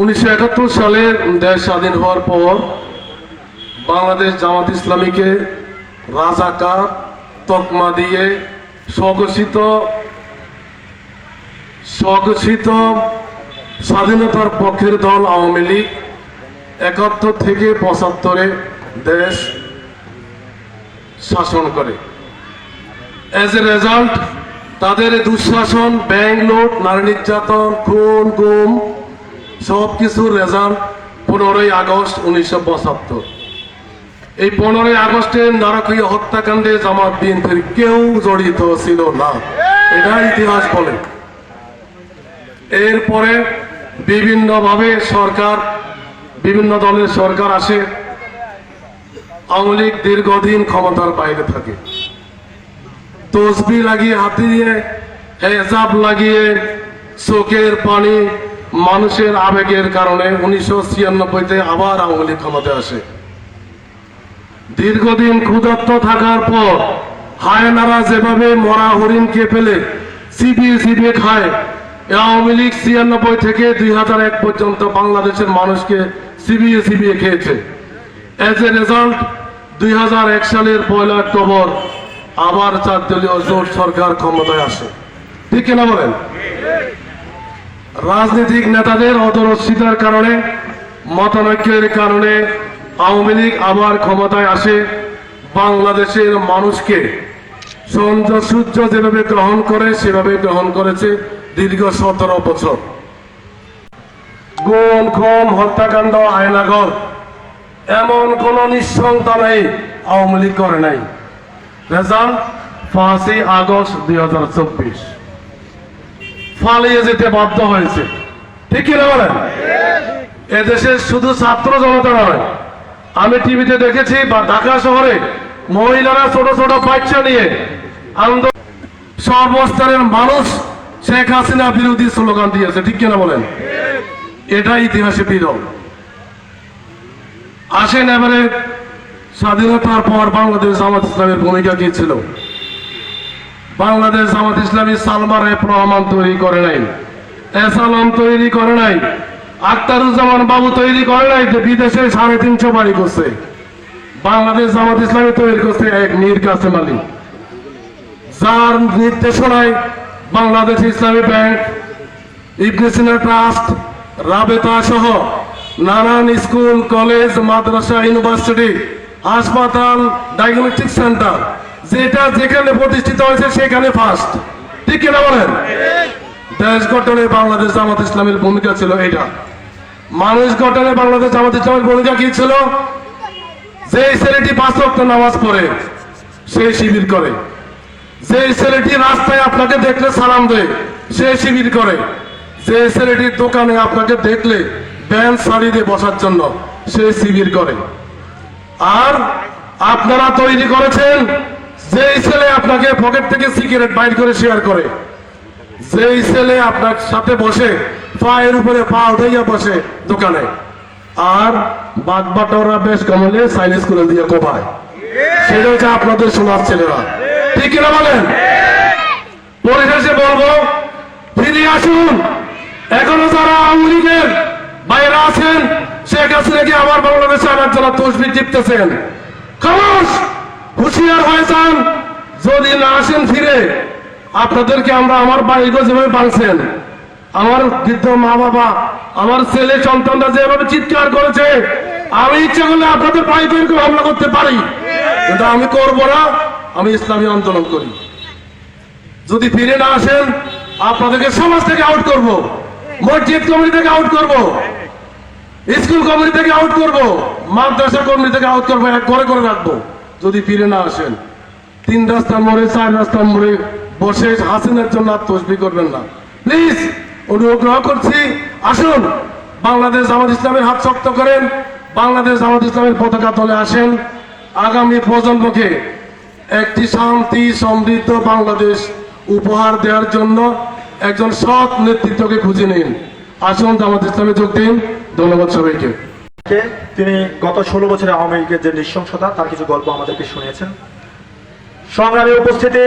উনিশশো একাত্তর সালে দেশ স্বাধীন হওয়ার পর বাংলাদেশ জামাত ইসলামীকে রাজাকার তকমা দিয়ে স্বঘোষিত স্বঘোষিত স্বাধীনতার পক্ষের দল আওয়ামী লীগ একাত্তর থেকে পঁচাত্তরে দেশ শাসন করে। অ্যাজ এ রেজাল্ট তাদের দুঃশাসন, ব্যাংক লুট, নারী নির্যাতন, খুন, গুম সব কিছুর রেজাল্ট পনেরোই আগস্ট উনিশশো পঁচাত্তর। এই পনেরোই আগস্টের নারকীয় হত্যাকাণ্ডে জামাত বিএনপির কেউ জড়িত ছিল না। এটা ইতিহাস বলে। এরপরে বিভিন্নভাবে সরকার, বিভিন্ন দলের সরকার আসে। আওয়ামী লীগ দীর্ঘদিন ক্ষমতার বাইরে থাকে। তসবি লাগিয়ে হাতে দিয়ে, হেজাব লাগিয়ে চোখের পানি মানুষের আবেগের কারণে উনিশশো ছিয়ানব্বইতে আবার আওয়ামী লীগ ক্ষমতায় আসে। দীর্ঘদিন ক্ষুধার্ত থাকার পর হায়নারা যেভাবে মরা হরিণকে ফেলে চিবিয়ে চিবিয়ে খায় আওয়ামী লীগ ছিয়ানব্বই থেকে দুই হাজার এক পর্যন্ত বাংলাদেশের মানুষকে চিবিয়ে চিবিয়ে খেয়েছে। এজ এ রেজাল্ট দুই হাজার এক সালের পয়লা অক্টোবর আবার চার দলীয় জোট সরকার ক্ষমতায় আসে। ঠিক কিনা বলেন? রাজনৈতিক নেতাদের অদরস্থিতার কারণে, মতানৈক্যের কারণে আওয়ামী লীগ আবার ক্ষমতায় আসে। বাংলাদেশের মানুষকে সৌন্দর্য সূর্য যেভাবে গ্রহণ করে, সেভাবে গ্রহণ করেছে দীর্ঘ সতেরো বছর। গুম খুম হত্যাকাণ্ড আয়নাগর, এমন কোন নিঃসংতা নেই আওয়ামী লীগ করে নাই। রেজাল্ট পাঁচই আগস্ট দুই হাজার চব্বিশ। পালিয়ে যেতে বাধ্য হয়েছে। ঠিক কিনা বলেন? এদেশে শুধু ছাত্র জনতা নয়, আমি টিভিতে দেখেছি বা ঢাকা শহরে মহিলারা ছোট ছোট বাচ্চা নিয়ে আন্দোলন সর্বস্তরের মানুষ শেখ হাসিনা বিরোধী স্লোগান দিয়েছে, ঠিক কিনা বলেন? এটা ইতিহাসে বিরল। আসেন এবারে স্বাধীনতার পর বাংলাদেশ জামাত ইসলামের ভূমিকা কি ছিল? বাংলাদেশ জামাত ইসলামী সালমার এফ রহমান তৈরি করে নাই। এসালম তৈরি করে নাই। আক্তারুজ্জামান বাবু তৈরি করে নাই যে বিদেশে সাড়ে তিনশো বাড়ি করছে। বাংলাদেশ জামাত ইসলামী তৈরি করছে এক মীর কাসেম আলী যার নির্দেশনায় বাংলাদেশ ইসলামী ব্যাংক, ইবনে ট্রাস্ট, রাবেতা সহ নানান স্কুল, কলেজ, মাদ্রাসা, ইউনিভার্সিটি, হাসপাতাল, ডায়াগনস্টিক সেন্টার যেটা যেখানে প্রতিষ্ঠিত হয়েছে সেখানে ফার্স্ট ঠিক কিনা বলেন? দেশ গঠনে বাংলাদেশ জামাত ইসলামের ভূমিকা ছিল এটা মানুষ গঠনে বাংলাদেশ জামাত ইসলামের ভূমিকা কি ছিল? যে ছেলেটি পাঁচ ওয়াক্ত নামাজ পড়ে, সে শিবির করে। যে ছেলেটি রাস্তায় আপনাকে দেখলে সালাম দেয়, সে শিবির করে। যে ছেলেটির দোকানে আপনাকে দেখলে ব্যান শাড়ি দিয়ে বসার জন্য, সে শিবির করে। আর আপনারা তৈরি করেছেন যেই ছেলে আপনাকে পকেট থেকে সিগারেট বাইর করে শেয়ার করে, যেই ছেলে আপনার সাথে বসে, পায়ের উপরে পা উঠাইয়া বসে দোকানে, আর বাদ বাটোরা বেশ কমলে সাইনিস করে দিয়ে কোপায়। সেটা হচ্ছে আপনাদের সোনার ছেলেরা। ঠিক কিনা বলেন? পরিশেষে বলব, ফিরে আসুন। এখনও যারা আওয়ামী লীগের বাইরে আছেন, শেখ হাসিনাকে আবার বাংলাদেশে আনার জন্য তসবি টিপতেছেন। খামোশ! হুঁশিয়ার হয়ে আসেন ফিরে। আপনাদেরকে আমরা আমার বাড়িতে যেভাবে বাঁধছেন, আমার বৃদ্ধ মা বাবা, আমার ছেলে সন্তানরা যেভাবে চিৎকার করেছে, আমি ইচ্ছে করলে আপনাদের বাড়িতে হামলা করতে পারি। কিন্তু আমি করব না, আমি ইসলামী আন্দোলন করি। যদি ফিরে না আসেন, আপনাদেরকে সমাজ থেকে আউট করব, মসজিদ কমিটি থেকে আউট করব, স্কুল কমিটি থেকে আউট করব, মাদ্রাসা কমিটি থেকে আউট করব করে করে রাখব। যদি ফিরে না আসেন তিন রাস্তার মোড়ে, চার রাস্তার মোড়ে বসে হাসিনের জন্য আর তসবি করবেন না। প্লিজ অনুগ্রহ করছি, আসুন, বাংলাদেশ জামাত ইসলামের হাত শক্ত করেন, বাংলাদেশ জামাত ইসলামের পতাকা তলে আসেন। আগামী প্রজন্মকে একটি শান্তি, সমৃদ্ধ বাংলাদেশ উপহার দেওয়ার জন্য একজন সৎ নেতৃত্বকে খুঁজে নিন। আসুন জামাত ইসলামে যোগ দিন। ধন্যবাদ সবাইকে। তিনি গত ষোলো বছরে আওয়ামী লীগের যে নৃশংসতা, তার কিছু গল্প আমাদেরকে শুনিয়েছেন। সংগ্রামী উপস্থিতি